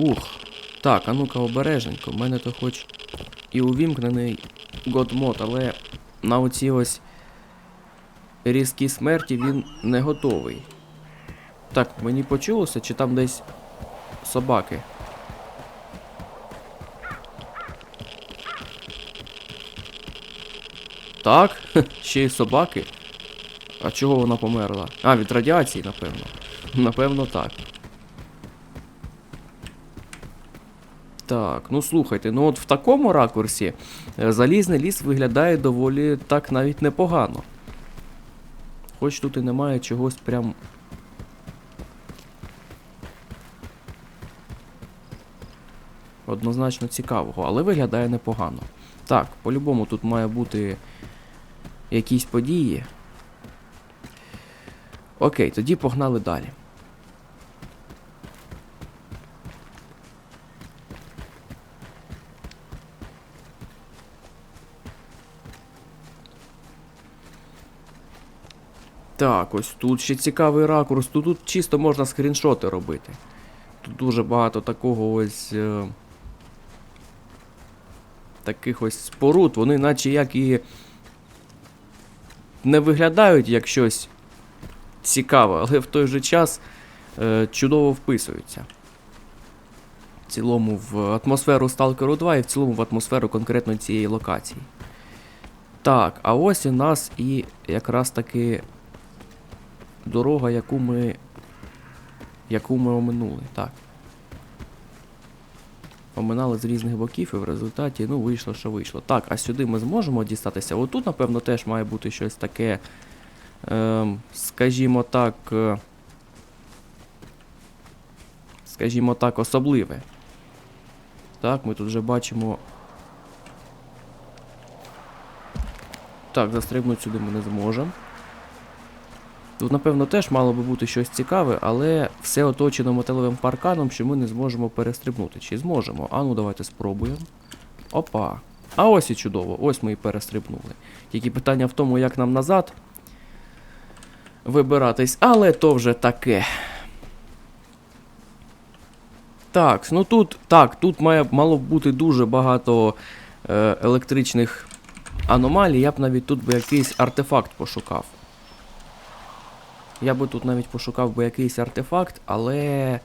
Ух. Так, а ну-ка обережненько. У мене то хоч і увімкнений годмод, але на оці ось різкі смерті він не готовий. Так, мені почулося, чи там десь собаки? Так, ще й собаки. А чого вона померла? А, від радіації, напевно. Напевно, так. Так, ну слухайте, ну от в такому ракурсі е, залізний ліс виглядає доволі так навіть непогано. Хоч тут і немає чогось прям. Однозначно цікавого, але виглядає непогано. Так, по-любому тут має бути якісь події. Окей, тоді погнали далі. Так, ось тут ще цікавий ракурс. Тут, тут чисто можна скріншоти робити. Тут дуже багато такого ось. Е... Таких ось споруд, вони наче як і не виглядають як щось цікаве, але в той же час е, чудово вписуються. В цілому в атмосферу Stalker 2 і в цілому в атмосферу конкретно цієї локації. Так, а ось у нас і якраз таки дорога, яку ми. яку ми оминули. Так. Оминали з різних боків і в результаті, ну, вийшло, що вийшло. Так, а сюди ми зможемо дістатися. Отут, напевно, теж має бути щось таке. Ем, скажімо так. е, Скажімо так, особливе. Так, ми тут вже бачимо. Так, застрибнути сюди ми не зможемо. Тут, напевно, теж мало би бути щось цікаве, але все оточено металевим парканом, що ми не зможемо перестрибнути. Чи зможемо? А ну давайте спробуємо. Опа. А ось і чудово, ось ми і перестрибнули. Тільки питання в тому, як нам назад вибиратись, але то вже таке. Так, ну тут. Так, тут має мало б бути дуже багато е, електричних аномалій. Я б навіть тут би якийсь артефакт пошукав. Я би тут навіть пошукав би якийсь артефакт, але